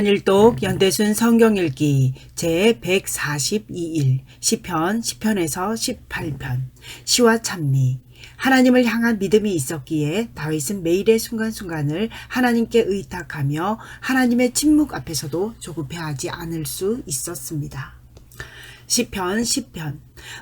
1년 1독 연대순 성경읽기 제142일 시편 10편에서 18편. 시와 찬미. 하나님을 향한 믿음이 있었기에 다윗은 매일의 순간순간을 하나님께 의탁하며 하나님의 침묵 앞에서도 조급해하지 않을 수 있었습니다. 시편 10편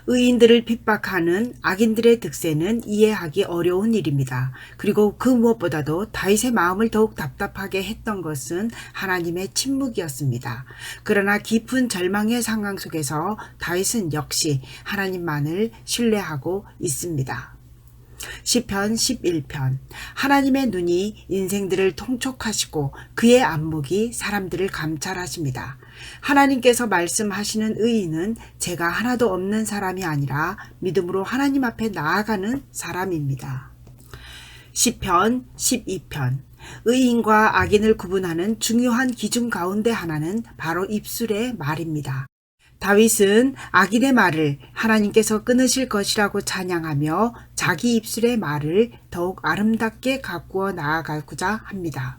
의인들을 핍박하는 악인들의 득세는 이해하기 어려운 일입니다. 그리고 그 무엇보다도 다윗의 마음을 더욱 답답하게 했던 것은 하나님의 침묵이었습니다. 그러나 깊은 절망의 상황 속에서 다윗은 역시 하나님만을 신뢰하고 있습니다. 시편 11편 하나님의 눈이 인생들을 통촉하시고 그의 안목이 사람들을 감찰하십니다. 하나님께서 말씀하시는 의인은 제가 하나도 없는 사람이 아니라 믿음으로 하나님 앞에 나아가는 사람입니다. 시편 12편 의인과 악인을 구분하는 중요한 기준 가운데 하나는 바로 입술의 말입니다. 다윗은 악인의 말을 하나님께서 끊으실 것이라고 찬양하며 자기 입술의 말을 더욱 아름답게 가꾸어 나아가고자 합니다.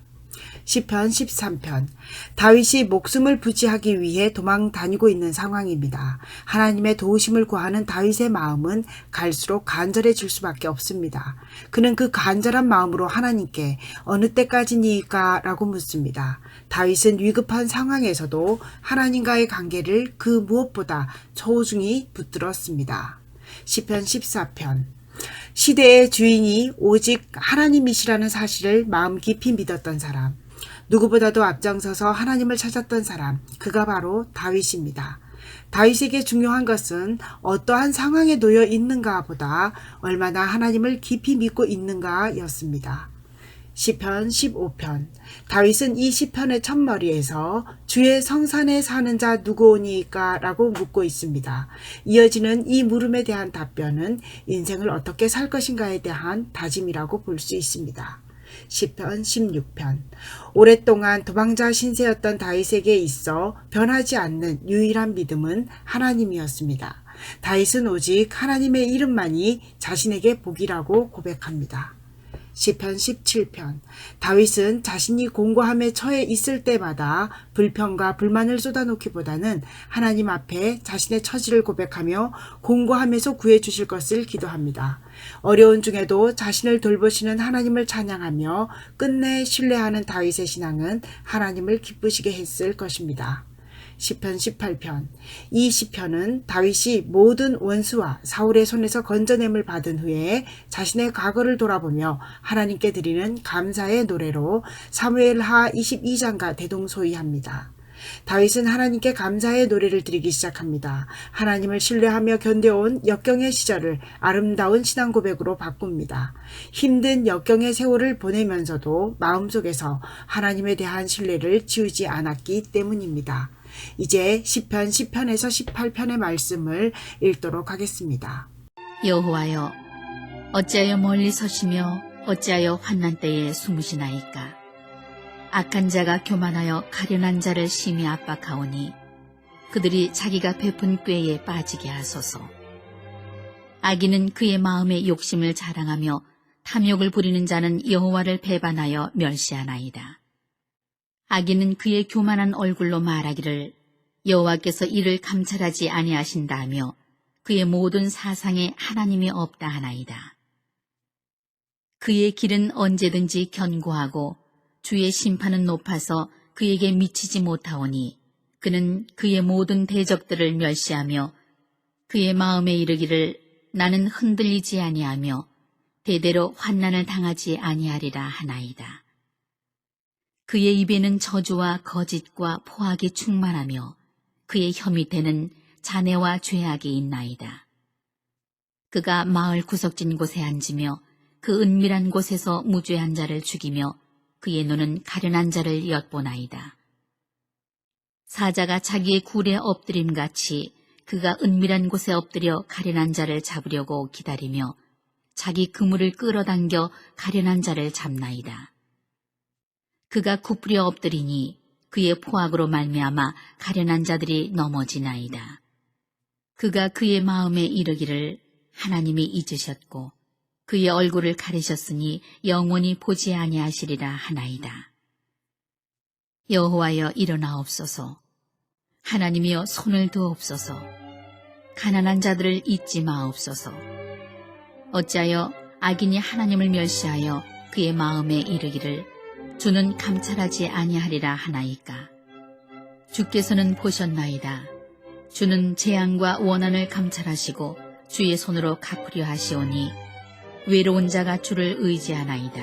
시편 13편 다윗이 목숨을 부지하기 위해 도망 다니고 있는 상황입니다. 하나님의 도우심을 구하는 다윗의 마음은 갈수록 간절해질 수밖에 없습니다. 그는 그 간절한 마음으로 하나님께 어느 때까지니까 라고 묻습니다. 다윗은 위급한 상황에서도 하나님과의 관계를 그 무엇보다 소중히 붙들었습니다. 시편 14편 시대의 주인이 오직 하나님이시라는 사실을 마음 깊이 믿었던 사람 누구보다도 앞장서서 하나님을 찾았던 사람, 그가 바로 다윗입니다. 다윗에게 중요한 것은 어떠한 상황에 놓여 있는가 보다 얼마나 하나님을 깊이 믿고 있는가 였습니다. 시편 15편 다윗은 이 시편의 첫머리에서 주의 성산에 사는 자 누구오니까 라고 묻고 있습니다. 이어지는 이 물음에 대한 답변은 인생을 어떻게 살 것인가에 대한 다짐이라고 볼 수 있습니다. 시편 16편 오랫동안 도망자 신세였던 다윗에게 있어 변하지 않는 유일한 믿음은 하나님이었습니다. 다윗은 오직 하나님의 이름만이 자신에게 복이라고 고백합니다. 시편 17편 다윗은 자신이 공고함에 처해 있을 때마다 불평과 불만을 쏟아놓기보다는 하나님 앞에 자신의 처지를 고백하며 공고함에서 구해 주실 것을 기도합니다. 어려운 중에도 자신을 돌보시는 하나님을 찬양하며 끝내 신뢰하는 다윗의 신앙은 하나님을 기쁘시게 했을 것입니다. 시편 18편. 이 시편은 다윗이 모든 원수와 사울의 손에서 건져냄을 받은 후에 자신의 과거를 돌아보며 하나님께 드리는 감사의 노래로 사무엘하 22장과 대동소이합니다. 다윗은 하나님께 감사의 노래를 드리기 시작합니다. 하나님을 신뢰하며 견뎌온 역경의 시절을 아름다운 신앙 고백으로 바꿉니다. 힘든 역경의 세월을 보내면서도 마음속에서 하나님에 대한 신뢰를 지우지 않았기 때문입니다. 이제 10편 10편에서 18편의 말씀을 읽도록 하겠습니다. 여호와여 어찌하여 멀리 서시며 어찌하여 환난 때에 숨으시나이까 악한 자가 교만하여 가련한 자를 심히 압박하오니 그들이 자기가 베푼 꾀에 빠지게 하소서 악인은 그의 마음의 욕심을 자랑하며 탐욕을 부리는 자는 여호와를 배반하여 멸시하나이다. 악인은 그의 교만한 얼굴로 말하기를 여호와께서 이를 감찰하지 아니하신다며 그의 모든 사상에 하나님이 없다 하나이다. 그의 길은 언제든지 견고하고 주의 심판은 높아서 그에게 미치지 못하오니 그는 그의 모든 대적들을 멸시하며 그의 마음에 이르기를 나는 흔들리지 아니하며 대대로 환난을 당하지 아니하리라 하나이다. 그의 입에는 저주와 거짓과 포악이 충만하며 그의 혀 밑에는 잔해와 죄악이 있나이다. 그가 마을 구석진 곳에 앉으며 그 은밀한 곳에서 무죄한 자를 죽이며 그의 눈은 가련한 자를 엿보나이다. 사자가 자기의 굴에 엎드림 같이 그가 은밀한 곳에 엎드려 가련한 자를 잡으려고 기다리며 자기 그물을 끌어당겨 가련한 자를 잡나이다. 그가 굽부려 엎드리니 그의 포악으로 말미암아 가련한 자들이 넘어지나이다. 그가 그의 마음에 이르기를 하나님이 잊으셨고 그의 얼굴을 가리셨으니 영원히 보지 아니하시리라 하나이다. 여호와여 일어나옵소서. 하나님이여 손을 두옵소서. 가난한 자들을 잊지 마옵소서. 어찌하여 악인이 하나님을 멸시하여 그의 마음에 이르기를 주는 감찰하지 아니하리라 하나이까. 주께서는 보셨나이다. 주는 재앙과 원한을 감찰하시고 주의 손으로 갚으려 하시오니 외로운 자가 주를 의지하나이다.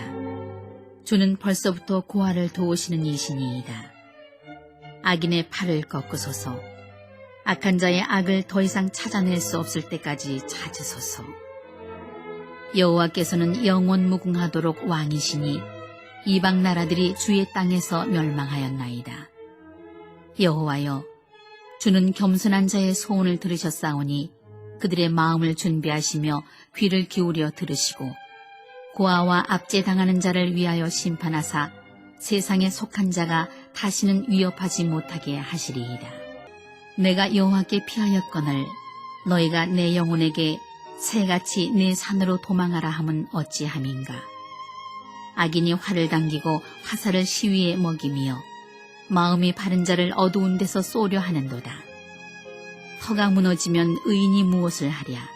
주는 벌써부터 고아를 도우시는 이신이이다. 악인의 팔을 꺾으소서. 악한 자의 악을 더 이상 찾아낼 수 없을 때까지 찾으소서. 여호와께서는 영원 무궁하도록 왕이시니 이방 나라들이 주의 땅에서 멸망하였나이다. 여호와여, 주는 겸손한 자의 소원을 들으셨사오니 그들의 마음을 준비하시며 귀를 기울여 들으시고 고아와 압제당하는 자를 위하여 심판하사 세상에 속한 자가 다시는 위협하지 못하게 하시리이다. 내가 여호와께 피하였거늘 너희가 내 영혼에게 새같이 내 산으로 도망하라 함은 어찌함인가. 악인이 활을 당기고 화살을 시위에 먹이며 마음이 바른 자를 어두운 데서 쏘려 하는도다. 터가 무너지면 의인이 무엇을 하랴.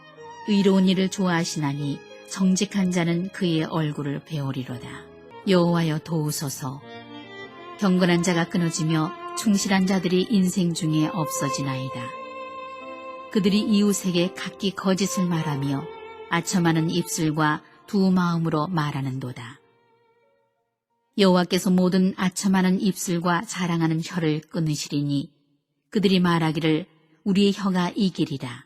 의로운 일을 좋아하시나니 정직한 자는 그의 얼굴을 배우리로다. 여호와여 도우소서. 경건한 자가 끊어지며 충실한 자들이 인생 중에 없어지나이다. 그들이 이웃에게 각기 거짓을 말하며 아첨하는 입술과 두 마음으로 말하는도다. 여호와께서 모든 아첨하는 입술과 자랑하는 혀를 끊으시리니 그들이 말하기를 우리의 혀가 이기리라.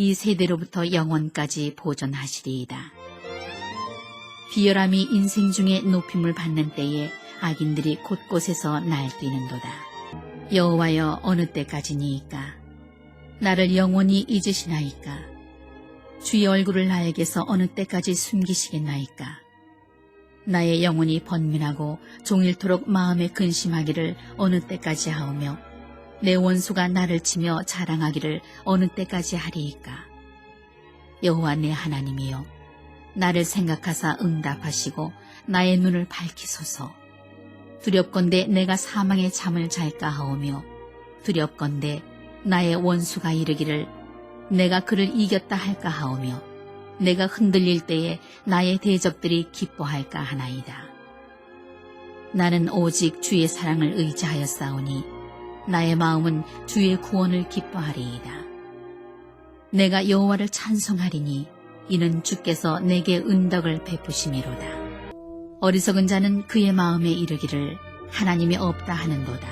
이 세대로부터 영원까지 보존하시리이다. 비열함이 인생 중에 높임을 받는 때에 악인들이 곳곳에서 날뛰는도다. 여호와여 어느 때까지니이까 나를 영원히 잊으시나이까 주의 얼굴을 나에게서 어느 때까지 숨기시겠나이까 나의 영혼이 번민하고 종일토록 마음에 근심하기를 어느 때까지 하오며 내 원수가 나를 치며 자랑하기를 어느 때까지 하리이까 여호와 내 하나님이여 나를 생각하사 응답하시고 나의 눈을 밝히소서 두렵건대 내가 사망의 잠을 잘까 하오며 두렵건대 나의 원수가 이르기를 내가 그를 이겼다 할까 하오며 내가 흔들릴 때에 나의 대적들이 기뻐할까 하나이다. 나는 오직 주의 사랑을 의지하였사오니 나의 마음은 주의 구원을 기뻐하리이다. 내가 여호와를 찬송하리니 이는 주께서 내게 은덕을 베푸심이로다. 어리석은 자는 그의 마음에 이르기를 하나님이 없다 하는도다.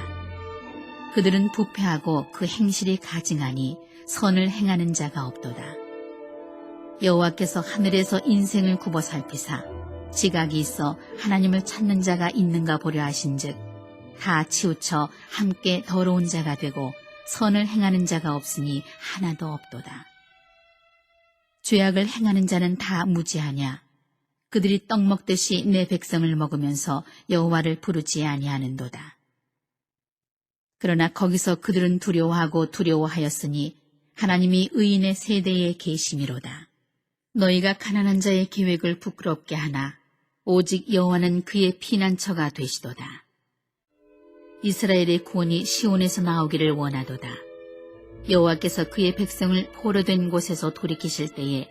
그들은 부패하고 그 행실이 가증하니 선을 행하는 자가 없도다. 여호와께서 하늘에서 인생을 굽어 살피사 지각이 있어 하나님을 찾는 자가 있는가 보려 하신즉 다 치우쳐 함께 더러운 자가 되고 선을 행하는 자가 없으니 하나도 없도다. 죄악을 행하는 자는 다 무지하냐 그들이 떡 먹듯이 내 백성을 먹으면서 여호와를 부르지 아니하는도다. 그러나 거기서 그들은 두려워하고 두려워하였으니 하나님이 의인의 세대에 계심이로다. 너희가 가난한 자의 계획을 부끄럽게 하나 오직 여호와는 그의 피난처가 되시도다. 이스라엘의 구원이 시온에서 나오기를 원하도다. 여호와께서 그의 백성을 포로 된 곳에서 돌이키실 때에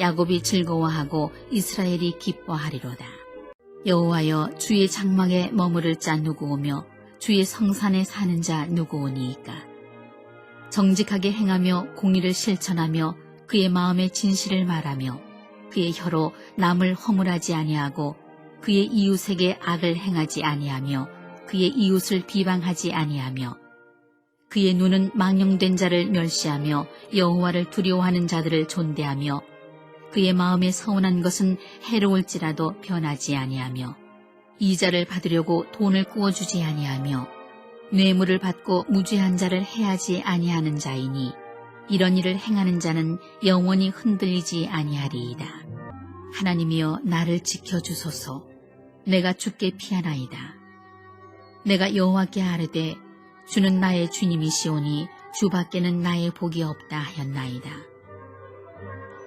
야곱이 즐거워하고 이스라엘이 기뻐하리로다. 여호와여 주의 장막에 머무를 자 누구오며 주의 성산에 사는 자 누구오니이까 정직하게 행하며 공의를 실천하며 그의 마음의 진실을 말하며 그의 혀로 남을 허물하지 아니하고 그의 이웃에게 악을 행하지 아니하며 그의 이웃을 비방하지 아니하며 그의 눈은 망령된 자를 멸시하며 여호와를 두려워하는 자들을 존대하며 그의 마음에 서운한 것은 해로울지라도 변하지 아니하며 이자를 받으려고 돈을 꾸어주지 아니하며 뇌물을 받고 무죄한 자를 해하지 아니하는 자이니 이런 일을 행하는 자는 영원히 흔들리지 아니하리이다. 하나님이여 나를 지켜주소서. 내가 주께 피하나이다. 내가 여호와께 아뢰되 주는 나의 주님이시오니 주밖에는 나의 복이 없다 하였나이다.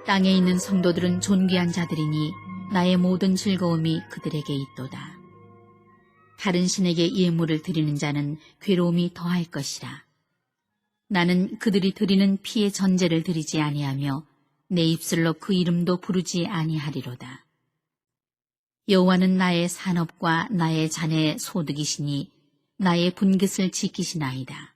땅에 있는 성도들은 존귀한 자들이니 나의 모든 즐거움이 그들에게 있도다. 다른 신에게 예물을 드리는 자는 괴로움이 더할 것이라. 나는 그들이 드리는 피의 전제를 드리지 아니하며 내 입술로 그 이름도 부르지 아니하리로다. 여호와는 나의 산업과 나의 자네의 소득이시니 나의 분깃을 지키시나이다.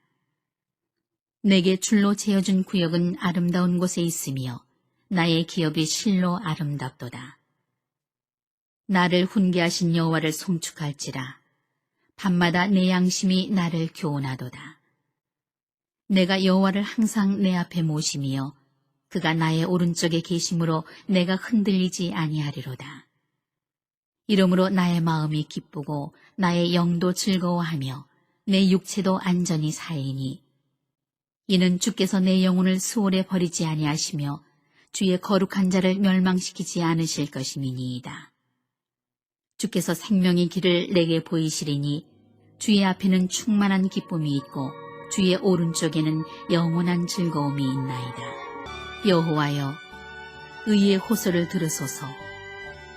내게 줄로 재어준 구역은 아름다운 곳에 있으며 나의 기업이 실로 아름답도다. 나를 훈계하신 여호와를 송축할지라 밤마다 내 양심이 나를 교훈하도다. 내가 여호와를 항상 내 앞에 모심이여 그가 나의 오른쪽에 계심으로 내가 흔들리지 아니하리로다. 이러므로 나의 마음이 기쁘고 나의 영도 즐거워하며 내 육체도 안전히 사이니 이는 주께서 내 영혼을 수월에 버리지 아니하시며 주의 거룩한 자를 멸망시키지 않으실 것임이니이다. 주께서 생명의 길을 내게 보이시리니 주의 앞에는 충만한 기쁨이 있고 주의 오른쪽에는 영원한 즐거움이 있나이다. 여호와여 의의 호소를 들으소서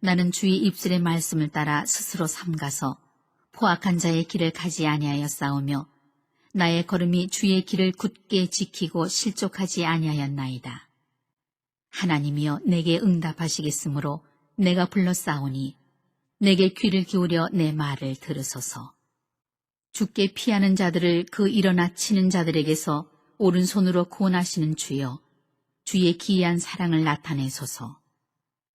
나는 주의 입술의 말씀을 따라 스스로 삼가서 포악한 자의 길을 가지 아니하였사오며 나의 걸음이 주의 길을 굳게 지키고 실족하지 아니하였나이다. 하나님이여 내게 응답하시겠으므로 내가 불렀사오니 내게 귀를 기울여 내 말을 들으소서. 죽게 피하는 자들을 그 일어나 치는 자들에게서 오른손으로 구원하시는 주여 주의 기이한 사랑을 나타내소서.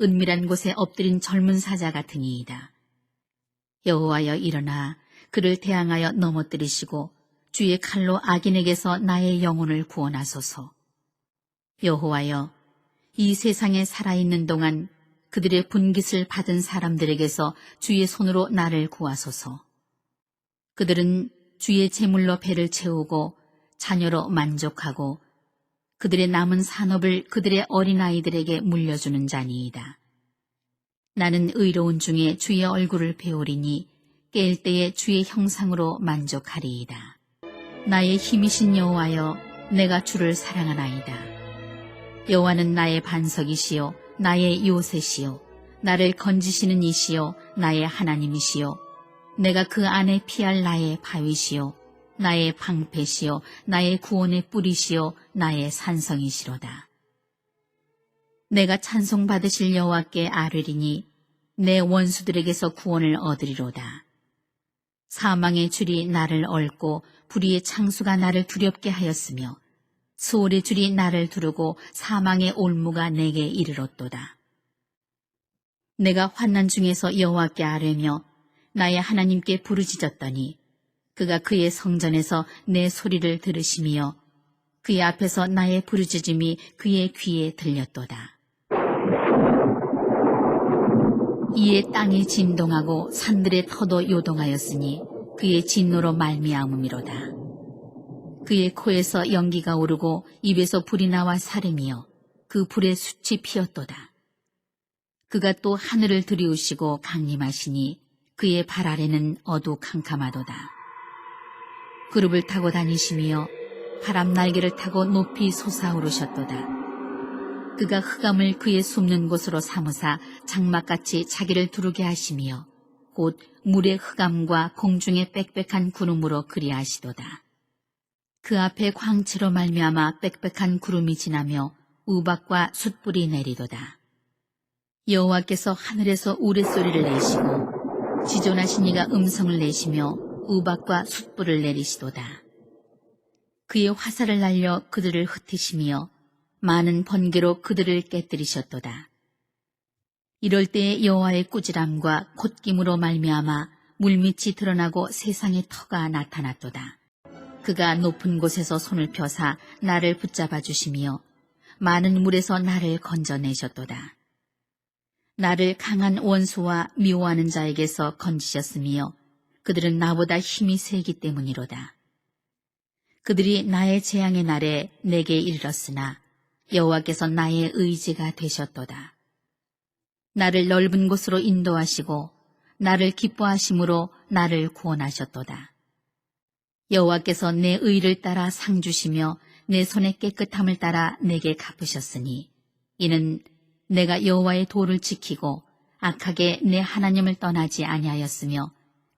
은밀한 곳에 엎드린 젊은 사자 같으니이다. 여호와여 일어나 그를 대항하여 넘어뜨리시고 주의 칼로 악인에게서 나의 영혼을 구원하소서. 여호와여 이 세상에 살아있는 동안 그들의 분깃을 받은 사람들에게서 주의 손으로 나를 구하소서. 그들은 주의 제물로 배를 채우고 자녀로 만족하고 그들의 남은 산업을 그들의 어린아이들에게 물려주는 자니이다. 나는 의로운 중에 주의 얼굴을 배우리니 깰 때에 주의 형상으로 만족하리이다. 나의 힘이신 여호와여 내가 주를 사랑하나이다. 여호와는 나의 반석이시요 나의 요새시요 나를 건지시는 이시요 나의 하나님이시요 내가 그 안에 피할 나의 바위시요 나의 방패시요 나의 구원의 뿌리시요 나의 산성이시로다. 내가 찬송 받으실 여호와께 아뢰리니 내 원수들에게서 구원을 얻으리로다. 사망의 줄이 나를 얽고 불의의 창수가 나를 두렵게 하였으며 수월의 줄이 나를 두르고 사망의 올무가 내게 이르렀도다. 내가 환난 중에서 여호와께 아뢰며 나의 하나님께 부르짖었더니 그가 그의 성전에서 내 소리를 들으시며 그의 앞에서 나의 부르짖음이 그의 귀에 들렸도다. 이에 땅이 진동하고 산들의 터도 요동하였으니 그의 진노로 말미암음이로다. 그의 코에서 연기가 오르고 입에서 불이 나와 사름이여 그 불의 숯이 피었도다. 그가 또 하늘을 들이우시고 강림하시니 그의 발 아래는 어두 캄캄하도다. 그룹을 타고 다니시며 바람 날개를 타고 높이 솟아오르셨도다. 그가 흑암을 그의 숨는 곳으로 삼으사 장막같이 자기를 두르게 하시며 곧 물의 흑암과 공중의 빽빽한 구름으로 그리하시도다. 그 앞에 광채로 말미암아 빽빽한 구름이 지나며 우박과 숯불이 내리도다. 여호와께서 하늘에서 우레소리를 내시고 지존하신 이가 음성을 내시며 우박과 숯불을 내리시도다. 그의 화살을 날려 그들을 흩으시며 많은 번개로 그들을 깨뜨리셨도다. 이럴 때에 여호와의 꾸지람과 콧김으로 말미암아 물밑이 드러나고 세상의 터가 나타났도다. 그가 높은 곳에서 손을 펴사 나를 붙잡아 주시며 많은 물에서 나를 건져내셨도다. 나를 강한 원수와 미워하는 자에게서 건지셨으며 그들은 나보다 힘이 세기 때문이로다. 그들이 나의 재앙의 날에 내게 이르렀으나 여호와께서 나의 의지가 되셨도다. 나를 넓은 곳으로 인도하시고 나를 기뻐하심으로 나를 구원하셨도다. 여호와께서 내 의를 따라 상 주시며 내 손의 깨끗함을 따라 내게 갚으셨으니 이는 내가 여호와의 도를 지키고 악하게 내 하나님을 떠나지 아니하였으며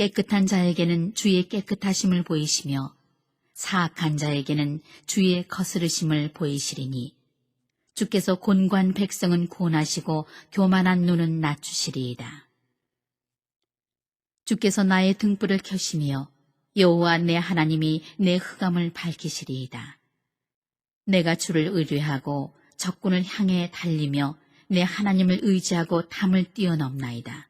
깨끗한 자에게는 주의 깨끗하심을 보이시며 사악한 자에게는 주의 거스르심을 보이시리니 주께서 곤관 백성은 고하시고 교만한 눈은 낮추시리이다. 주께서 나의 등불을 켜시며 여호와 내 하나님이 내 흑암을 밝히시리이다. 내가 주를 의뢰하고 적군을 향해 달리며 내 하나님을 의지하고 담을 뛰어넘나이다.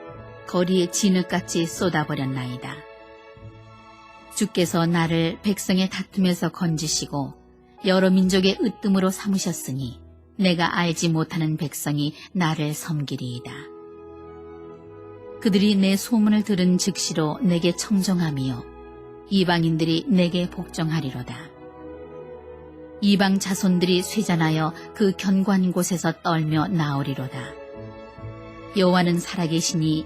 거리에 진흙같이 쏟아버렸나이다. 주께서 나를 백성의 다툼에서 건지시고 여러 민족의 으뜸으로 삼으셨으니 내가 알지 못하는 백성이 나를 섬기리이다. 그들이 내 소문을 들은 즉시로 내게 청정하며 이방인들이 내게 복종하리로다. 이방 자손들이 쇠잔하여 그 견고한 곳에서 떨며 나오리로다. 여호와는 살아계시니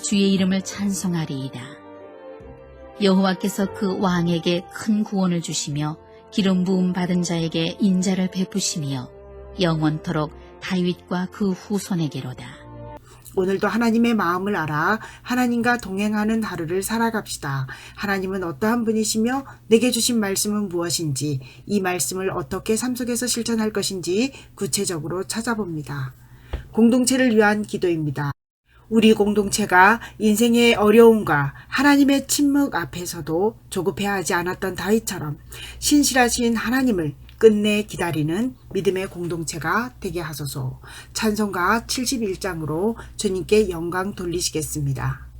주의 이름을 찬송하리이다. 여호와께서 그 왕에게 큰 구원을 주시며 기름 부음 받은 자에게 인자를 베푸시며 영원토록 다윗과 그 후손에게로다. 오늘도 하나님의 마음을 알아 하나님과 동행하는 하루를 살아갑시다. 하나님은 어떠한 분이시며 내게 주신 말씀은 무엇인지 이 말씀을 어떻게 삶 속에서 실천할 것인지 구체적으로 찾아봅니다. 공동체를 위한 기도입니다. 우리 공동체가 인생의 어려움과 하나님의 침묵 앞에서도 조급해하지 않았던 다윗처럼 신실하신 하나님을 끝내 기다리는 믿음의 공동체가 되게 하소서. 찬송가 71장으로 주님께 영광 돌리시겠습니다.